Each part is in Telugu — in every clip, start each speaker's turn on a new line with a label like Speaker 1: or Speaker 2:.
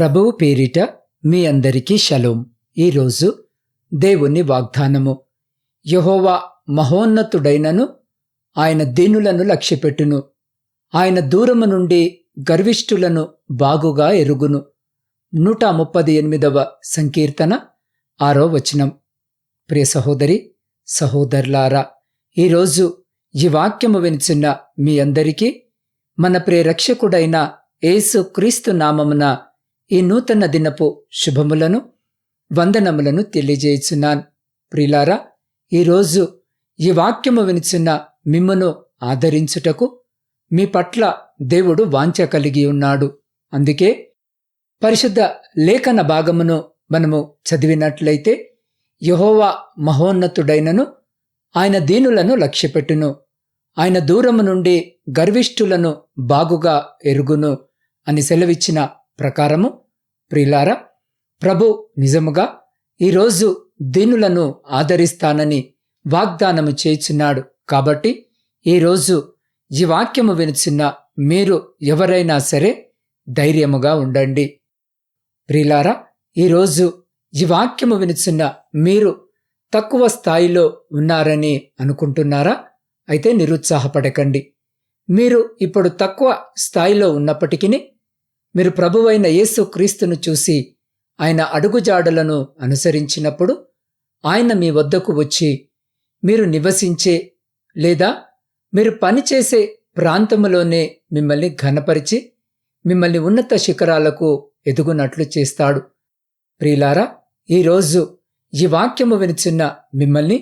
Speaker 1: ప్రభువు పేరిట మీ అందరికీ షలోం. ఈరోజు దేవుని వాగ్దానము. యహోవా మహోన్నతుడైనను ఆయన దీనులను లక్ష్యపెట్టును. ఆయన దూరము నుండి గర్విష్ఠులను బాగుగా ఎరుగును. నూట ముప్పది ఎనిమిదవ సంకీర్తన ఆరో వచనం. ప్రియ సహోదరి సహోదరులారా ఈరోజు ఈ వాక్యము వినిచున్న మీ అందరికీ మన ప్రియ రక్షకుడైన యేసు క్రీస్తు నామమున ఈ నూతన దినపు శుభములను వందనములను తెలియజేయుచున్నాను. ప్రిలారా ఈరోజు ఈ వాక్యము వినిచున్న మిమ్మును ఆదరించుటకు మీ పట్ల దేవుడు వాంఛ కలిగి ఉన్నాడు. అందుకే పరిశుద్ధ లేఖన భాగమును మనము చదివినట్లయితే యహోవా మహోన్నతుడైనను ఆయన దీనులను లక్ష్యపెట్టును. ఆయన దూరము నుండి గర్విష్ఠులను బాగుగా ఎరుగును అని సెలవిచ్చిన ప్రకారము ప్రిలార ప్రభు నిజముగా ఈరోజు దీనులను ఆదరిస్తానని వాగ్దానము చేయుచున్నాడు. కాబట్టి ఈరోజు ఈ వాక్యము వినిచిన్న మీరు ఎవరైనా సరే ధైర్యముగా ఉండండి. ప్రిలారా ఈరోజు ఈ వాక్యము వినిచిన్న మీరు తక్కువ స్థాయిలో ఉన్నారని అనుకుంటున్నారా? అయితే నిరుత్సాహపడకండి. మీరు ఇప్పుడు తక్కువ స్థాయిలో ఉన్నప్పటికీ మీరు ప్రభువైన యేసు క్రీస్తును చూసి ఆయన అడుగుజాడలను అనుసరించినప్పుడు ఆయన మీ వద్దకు వచ్చి మీరు నివసించే లేదా మీరు పనిచేసే ప్రాంతంలోనే మిమ్మల్ని ఘనపరిచి మిమ్మల్ని ఉన్నత శిఖరాలకు ఎదుగునట్లు చేస్తాడు. ప్రియులారా ఈరోజు ఈ వాక్యము వినిచున్న మిమ్మల్ని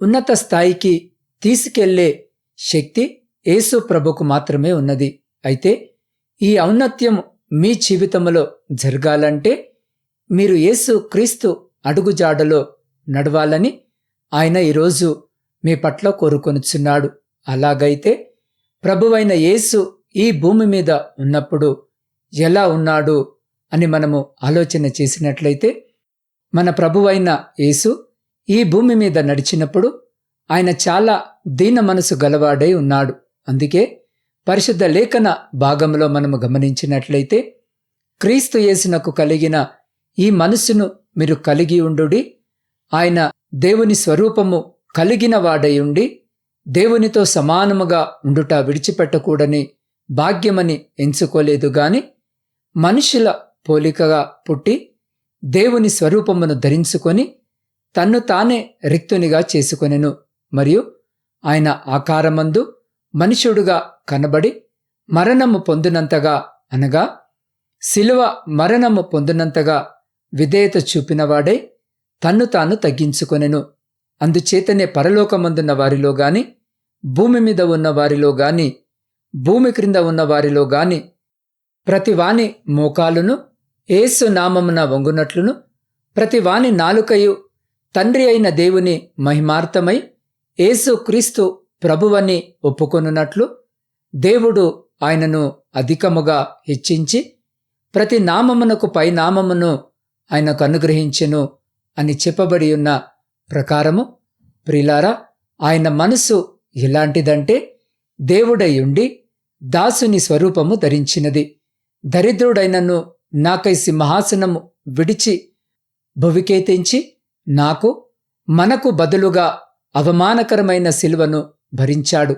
Speaker 1: ఉన్నత స్థాయికి తీసుకెళ్ళే శక్తి యేసు ప్రభుకు మాత్రమే ఉన్నది. అయితే ఈ ఔన్నత్యం మీ జీవితంలో జరగాలంటే మీరు యేసు క్రీస్తు అడుగుజాడలో నడవాలని ఆయన ఈరోజు మీ పట్ల కోరుకొనుచున్నాడు. అలాగైతే ప్రభువైన యేసు ఈ భూమి మీద ఉన్నప్పుడు ఎలా ఉన్నాడు అని మనము ఆలోచన చేసినట్లయితే మన ప్రభువైన యేసు ఈ భూమి మీద నడిచినప్పుడు ఆయన చాలా దీన మనసు గలవాడై ఉన్నాడు. అందుకే పరిశుద్ధ లేఖన భాగంలో మనము గమనించినట్లయితే క్రీస్తు యేసునకు కలిగిన ఈ మనసును మీరు కలిగి ఉండుడి. ఆయన దేవుని స్వరూపము కలిగిన వాడై ఉండి దేవునితో సమానముగా ఉండుట విడిచిపెట్టకూడని భాగ్యమని ఎంచుకోలేదు గాని మనుషుల పోలికగా పుట్టి దేవుని స్వరూపమును ధరించుకొని తన్ను తానే రిక్తునిగా చేసుకొనెను. మరియు ఆయన ఆకారమందు మనుషుడుగా కనబడి మరణము పొందినంతగా అనగా శిలువ మరణము పొందినంతగా విధేయత చూపినవాడై తన్ను తాను తగ్గించుకొనెను. అందుచేతనే పరలోకమందున్న వారిలో గాని భూమి మీద ఉన్న వారిలో గాని భూమి క్రింద ఉన్న వారిలో గాని ప్రతి వాని మోకాలును ఏసు నామమున వంగునట్లును ప్రతి వాని నాలుకయు తండ్రి అయిన దేవుని మహిమార్థమై ఏసు క్రీస్తు ప్రభువని ఒప్పుకొనున్నట్లు దేవుడు ఆయనను అధికముగా హెచ్చించి ప్రతి నామమునకు పై నామమును ఆయనకు అనుగ్రహించెను అని చెప్పబడి ఉన్న ప్రకారము ప్రిలారా ఆయన మనసు ఎలాంటిదంటే దేవుడై ఉండి దాసుని స్వరూపము ధరించినది. దరిద్రుడైనను నాకై సింహాసనము విడిచి భువికేతించి నాకు మనకు బదులుగా అవమానకరమైన శిలువను భరించాడు.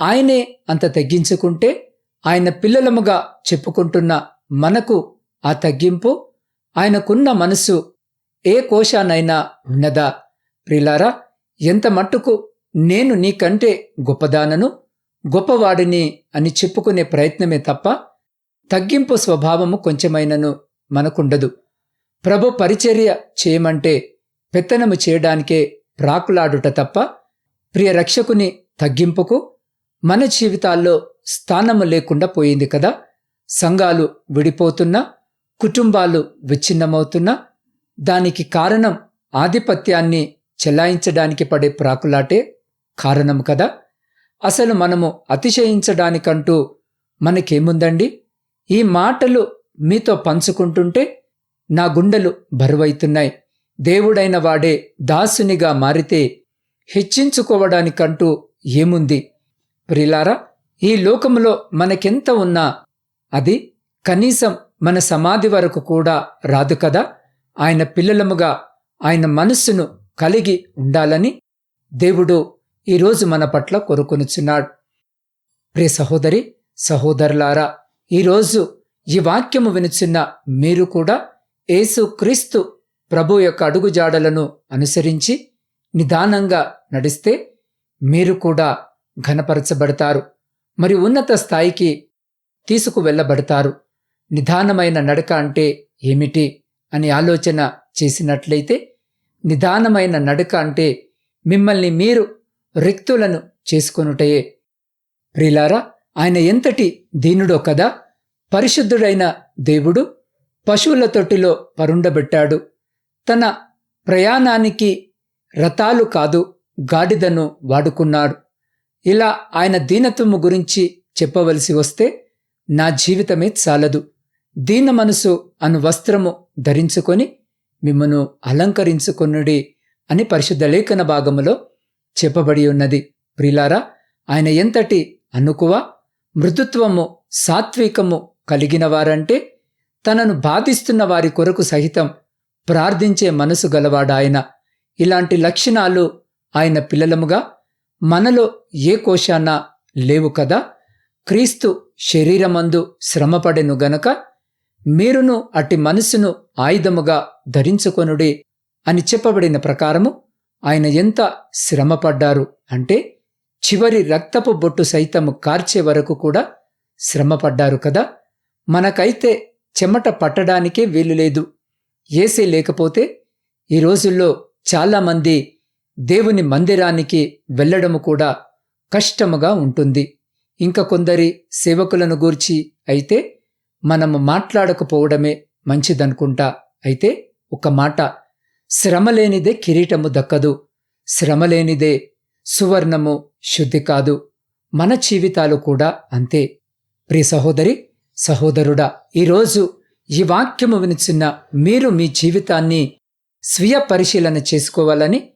Speaker 1: ఆయనే అంత తగ్గించుకుంటే ఆయన పిల్లలముగా చెప్పుకుంటున్న మనకు ఆ తగ్గింపు ఆయనకున్న మనసు ఏ కోశానైనా ఉన్నదా? ప్రిలారా ఎంత మట్టుకు నేను నీకంటే గొప్పదానను గొప్పవాడిని అని చెప్పుకునే ప్రయత్నమే తప్ప తగ్గింపు స్వభావము కొంచెమైనను మనకుండదు. ప్రభు పరిచర్య చేయమంటే పెత్తనము చేయడానికే ప్రాకులాడుట తప్ప ప్రియ రక్షకుని తగ్గింపుకు మన జీవితాల్లో స్థానము లేకుండా పోయింది కదా. సంఘాలు విడిపోతున్నా కుటుంబాలు విచ్ఛిన్నమవుతున్నా దానికి కారణం ఆధిపత్యాన్ని చెలాయించడానికి పడే ప్రాకులాటే కారణం కదా. అసలు మనము అతిశయించడానికంటూ మనకేముందండి? ఈ మాటలు మీతో పంచుకుంటుంటే నా గుండెలు బరువైతున్నాయి. దేవుడైన వాడే దాసునిగా మారితే హెచ్చించుకోవడానికంటూ ఏముంది? ప్రిలారా ఈ లోకములో మనకెంత ఉన్నా అది కనీసం మన సమాధి వరకు కూడా రాదు కదా? ఆయన పిల్లలముగా ఆయన మనస్సును కలిగి ఉండాలని దేవుడు ఈరోజు మన పట్ల కోరుకొనుచున్నాడు. ప్రియ సహోదరి సహోదరులారా ఈరోజు ఈ వాక్యము వినుచున్న మీరు కూడా యేసు క్రీస్తు ప్రభు యొక్క అడుగుజాడలను అనుసరించి నిదానంగా నడిస్తే మీరు కూడా ఘనపరచబడతారు. మరి ఉన్నత స్థాయికి తీసుకువెళ్ళబడతారు నిదానమైన నడక అంటే ఏమిటి అని ఆలోచన చేసినట్లయితే నిదానమైన నడక అంటే మిమ్మల్ని మీరు రిక్తులను చేసుకొనుటయే. ప్రిలారా ఆయన ఎంతటి దీనుడో కదా పరిశుద్ధుడైన దేవుడు పశువుల తొట్టిలో పరుండబెట్టాడు. తన ప్రయాణానికి రథాలు కాదు గాడిదను వాడుకున్నాడు. ఇలా ఆయన దీనత్వము గురించి చెప్పవలసి వస్తే నా జీవితమే చాలదు. దీన మనసు అను వస్త్రము ధరించుకొని మిమ్మను అలంకరించుకొనుడి అని పరిశుద్ధ లేఖన భాగములో చెప్పబడి ఉన్నది. ప్రిలారా ఆయన ఎంతటి అనుకువ మృదుత్వము సాత్వికము కలిగిన వారంటే తనను బాధిస్తున్న వారి కొరకు సహితం ప్రార్థించే మనసు గలవాడాయన. ఇలాంటి లక్షణాలు ఆయన పిల్లలముగా మనలో ఏ కోశాన లేవు కదా క్రీస్తు శరీరమందు శ్రమపడెను గనక మీరును అట్టి మనసును ఆయుధముగా ధరించుకొనుడి అని చెప్పబడిన ప్రకారము ఆయన ఎంత శ్రమపడ్డారు అంటే చివరి రక్తపు బొట్టు సైతము కార్చే వరకు కూడా శ్రమపడ్డారు కదా మనకైతే చెమట పట్టడానికే వీలు లేదు. ఏసీ లేకపోతే ఈ రోజుల్లో చాలామంది దేవుని మందిరానికి వెళ్ళడము కూడా కష్టముగా ఉంటుంది. ఇంకా కొందరి సేవకులను గూర్చి అయితే మనము మాట్లాడకపోవడమే మంచిదనుకుంటా అయితే ఒక మాట శ్రమలేనిదే కిరీటము దక్కదు. శ్రమలేనిదే సువర్ణము శుద్ధి కాదు. మన జీవితాలు కూడా అంతే. ప్రియ సహోదరి సహోదరుడా ఈరోజు ఈ వాక్యము వినిచిన మీరు మీ జీవితాన్ని స్వీయ పరిశీలన చేసుకోవాలని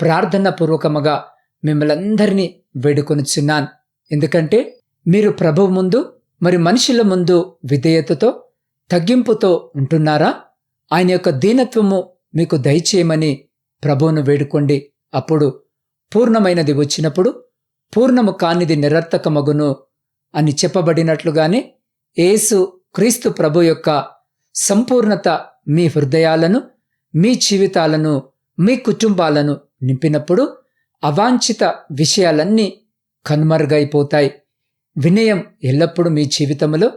Speaker 1: ప్రార్థన పూర్వకముగా మిమ్మల్ందరినీ వేడుకొనిచున్నాను. ఎందుకంటే మీరు ప్రభు ముందు మరి మనుషుల ముందు విధేయతతో తగ్గింపుతో ఉంటున్నారా? ఆయన యొక్క దీనత్వము మీకు దయచేయమని ప్రభువును వేడుకోండి. అప్పుడు పూర్ణమైనది వచ్చినప్పుడు పూర్ణము కానిది నిరర్థకమగును అని చెప్పబడినట్లుగానే యేసు క్రీస్తు ప్రభు యొక్క సంపూర్ణత మీ హృదయాలను మీ జీవితాలను మీ కుటుంబాలను నింపినప్పుడు అవాంఛిత విషయాలన్నీ కనుమరుగైపోతాయి. వినయం ఎల్లప్పుడూ మీ జీవితంలో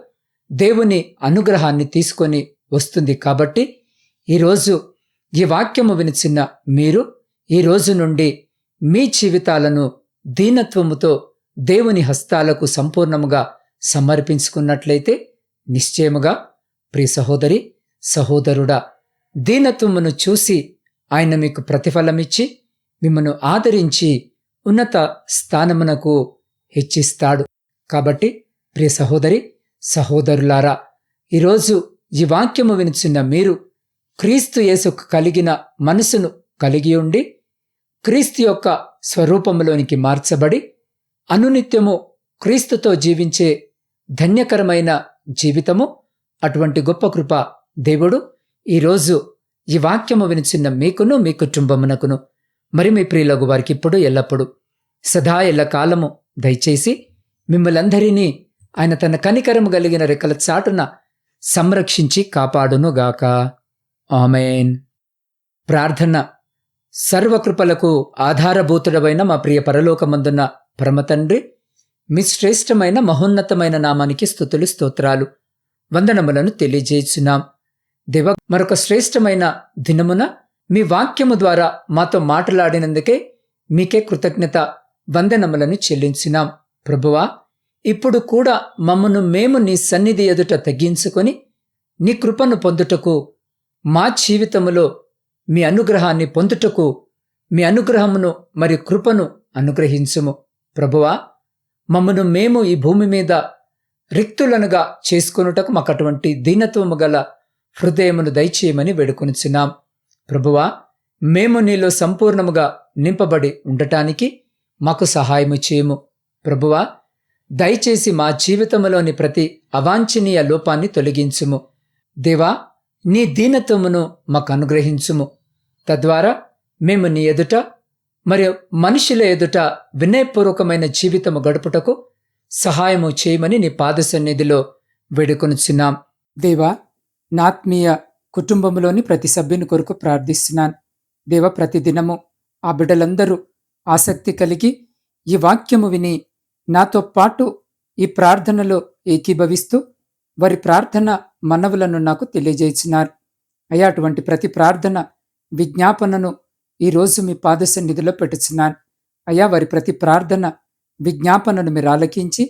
Speaker 1: దేవుని అనుగ్రహాన్ని తీసుకొని వస్తుంది కాబట్టి ఈరోజు ఈ వాక్యము వినిచిన్న మీరు ఈ రోజు నుండి మీ జీవితాలను దీనత్వముతో దేవుని హస్తాలకు సంపూర్ణముగా సమర్పించుకున్నట్లయితే నిశ్చయముగా ప్రియ సహోదరి సహోదరుడా దీనత్వమును చూసి ఆయన మీకు ప్రతిఫలమిచ్చి మిమ్మను ఆదరించి ఉన్నత స్థానమునకు హెచ్చిస్తాడు. కాబట్టి ప్రియ సహోదరి సహోదరులారా ఈరోజు ఈ వాక్యము వినిచిన్న మీరు క్రీస్తు యేసుకు కలిగిన మనసును కలిగి ఉండి క్రీస్తు యొక్క స్వరూపములోనికి మార్చబడి అనునిత్యము క్రీస్తుతో జీవించే ధన్యకరమైన జీవితము అటువంటి గొప్ప కృప దేవుడు ఈరోజు ఈ వాక్యము వినిచిన్న మీకును మీ కుటుంబమునకును మరి మీ ప్రియులకు వారికి ఇప్పుడు ఎల్లప్పుడు సదా ఎల్ల కాలము దయచేసి మిమ్మలందరినీ ఆయన తన కనికరము కలిగిన రెక్కల చాటున సంరక్షించి కాపాడునుగాక. ఆమెన్. ప్రార్థన సర్వకృపలకు ఆధారభూతుడమైన మా ప్రియ పరలోకమందున్న పరమతండ్రి మీ శ్రేష్టమైన మహోన్నతమైన నామానికి స్థుతులు స్తోత్రాలు వందనములను తెలియజేస్తున్నాం దేవ మరొక శ్రేష్టమైన దినమున మీ వాక్యము ద్వారా మాతో మాట్లాడినందుకే మీకే కృతజ్ఞత వందనములను చెల్లించినాం. ప్రభువా ఇప్పుడు కూడా మమ్మను మేము నీ సన్నిధి ఎదుట తగ్గించుకొని నీ కృపను పొందుటకు మా జీవితములో మీ అనుగ్రహాన్ని పొందుటకు మీ అనుగ్రహమును మరి కృపను అనుగ్రహించుము. ప్రభువా మమ్మను మేము ఈ భూమి మీద రిక్తులనుగా చేసుకొనుటకు మాకు అటువంటి దీనత్వము గల హృదయమును దయచేయమని వేడుకొనిచున్నాం. ప్రభువా మేము నీలో సంపూర్ణముగా నింపబడి ఉండటానికి మాకు సహాయము చేయము. ప్రభువా దయచేసి మా జీవితంలోని ప్రతి అవాంఛనీయ లోపాన్ని తొలగించుము. దేవా నీ దీనత్వమును మాకు అనుగ్రహించుము. తద్వారా మేము నీ ఎదుట మరియు మనుషుల ఎదుట వినయపూర్వకమైన జీవితము గడుపుటకు సహాయము చేయమని నీ పాద సన్నిధిలో వేడుకొనుచున్నాం. దేవా నాత్మీయ కుటుంబంలోని ప్రతి సభ్యుని కొరకు ప్రార్థిస్తున్నాను. దేవ ప్రతిదినము ఆ బిడ్డలందరూ ఆసక్తి కలిగి ఈ వాక్యము విని నాతో పాటు ఈ ప్రార్థనలో ఏకీభవిస్తూ వారి ప్రార్థన మనవులను నాకు తెలియజేస్తున్నారు అయ్యా అటువంటి ప్రతి ప్రార్థన విజ్ఞాపనను ఈరోజు మీ పాద సన్నిధిలో పెట్టుచున్నాను అయ్యా వారి ప్రతి ప్రార్థన విజ్ఞాపనను మీరు ఆలకించి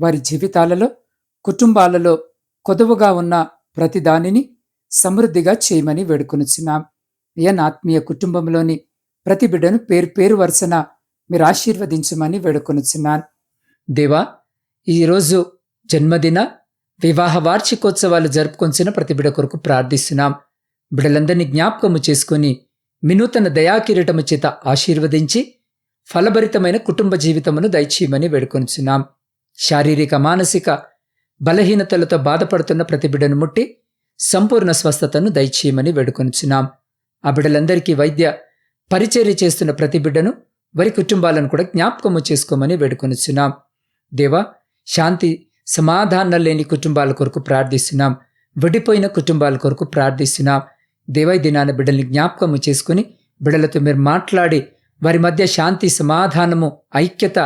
Speaker 1: వారి జీవితాలలో కుటుంబాలలో కొదువుగా ఉన్న ప్రతి దానిని సమృద్ధిగా చేయమని వేడుకొనుచున్నాం. అయ్యా ఆత్మీయ కుటుంబంలోని ప్రతి బిడ్డను పేరు పేరు వరుసన మీరు ఆశీర్వదించమని వేడుకొనుచున్నాను. దేవా ఈరోజు జన్మదిన వివాహ వార్షికోత్సవాలు జరుపుకొంచిన ప్రతి బిడ కొరకు ప్రార్థిస్తున్నాం. బిడలందరినీ జ్ఞాపకము చేసుకుని వినూతన దయాకిరీటము చేత ఆశీర్వదించి ఫలభరితమైన కుటుంబ జీవితమును దయచేయమని వేడుకొంచున్నాం శారీరక మానసిక బలహీనతలతో బాధపడుతున్న ప్రతి బిడ్డను ముట్టి సంపూర్ణ స్వస్థతను దయచేయమని వేడుకొనిచున్నాం. ఆ బిడ్డలందరికీ వైద్య పరిచర్య చేస్తున్న ప్రతి బిడ్డను వారి కుటుంబాలను కూడా జ్ఞాపకము చేసుకోమని వేడుకొనిచున్నాం. దేవా శాంతి సమాధానం లేని కుటుంబాల కొరకు ప్రార్థిస్తున్నాం. విడిపోయిన కుటుంబాల కొరకు ప్రార్థిస్తున్నాం. దేవై దినాన బిడ్డల్ని జ్ఞాపకము చేసుకుని బిడ్డలతో మీరు మాట్లాడి వారి మధ్య శాంతి సమాధానము ఐక్యత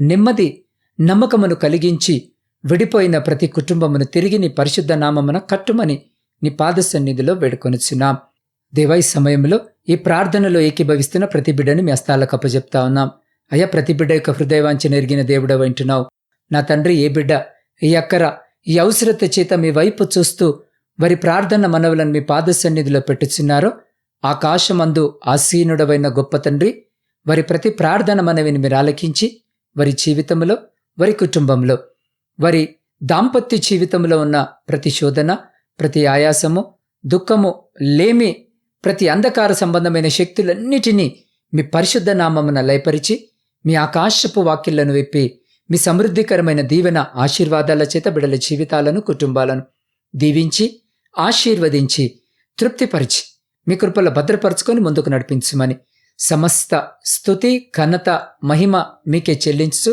Speaker 1: నెమ్మది నమ్మకమును కలిగించి విడిపోయిన ప్రతి కుటుంబమును తిరిగి నీ పరిశుద్ధ నామమున కట్టుమని నీ పాద సన్నిధిలో వేడుకొనిచున్నాం. దేవా ఈ సమయంలో ఈ ప్రార్థనలో ఏకీభవిస్తున్న ప్రతి బిడ్డను మీ అస్తాలకు అప్పజెప్తా ఉన్నాం. అయ్యా ప్రతి బిడ్డ యొక్క హృదయవాంచి ఎరిగిన దేవుడ వింటున్నావు నా తండ్రి ఏ బిడ్డ ఈ అక్కర ఈ అవసరత చేత మీ వైపు చూస్తూ వారి ప్రార్థన మనవులను మీ పాద సన్నిధిలో పెట్టుచున్నారో ఆకాశమందు ఆసీనుడవైన గొప్ప తండ్రి వారి ప్రతి ప్రార్థన మనవిని మీరు ఆలకించి వారి జీవితంలో వారి కుటుంబంలో వారి దాంపత్య జీవితంలో ఉన్న ప్రతి శోధన ప్రతి ఆయాసము దుఃఖము లేమి ప్రతి అంధకార సంబంధమైన శక్తులన్నిటినీ మీ పరిశుద్ధ నామమున లయపరిచి మీ ఆకాశపు వాక్యలను విప్పి మీ సమృద్ధికరమైన దీవెన ఆశీర్వాదాల చేత బిడల జీవితాలను కుటుంబాలను దీవించి ఆశీర్వదించి తృప్తిపరిచి మీ కృపల భద్రపరచుకొని ముందుకు నడిపించమని సమస్త స్థుతి ఘనత మహిమ మీకే చెల్లించు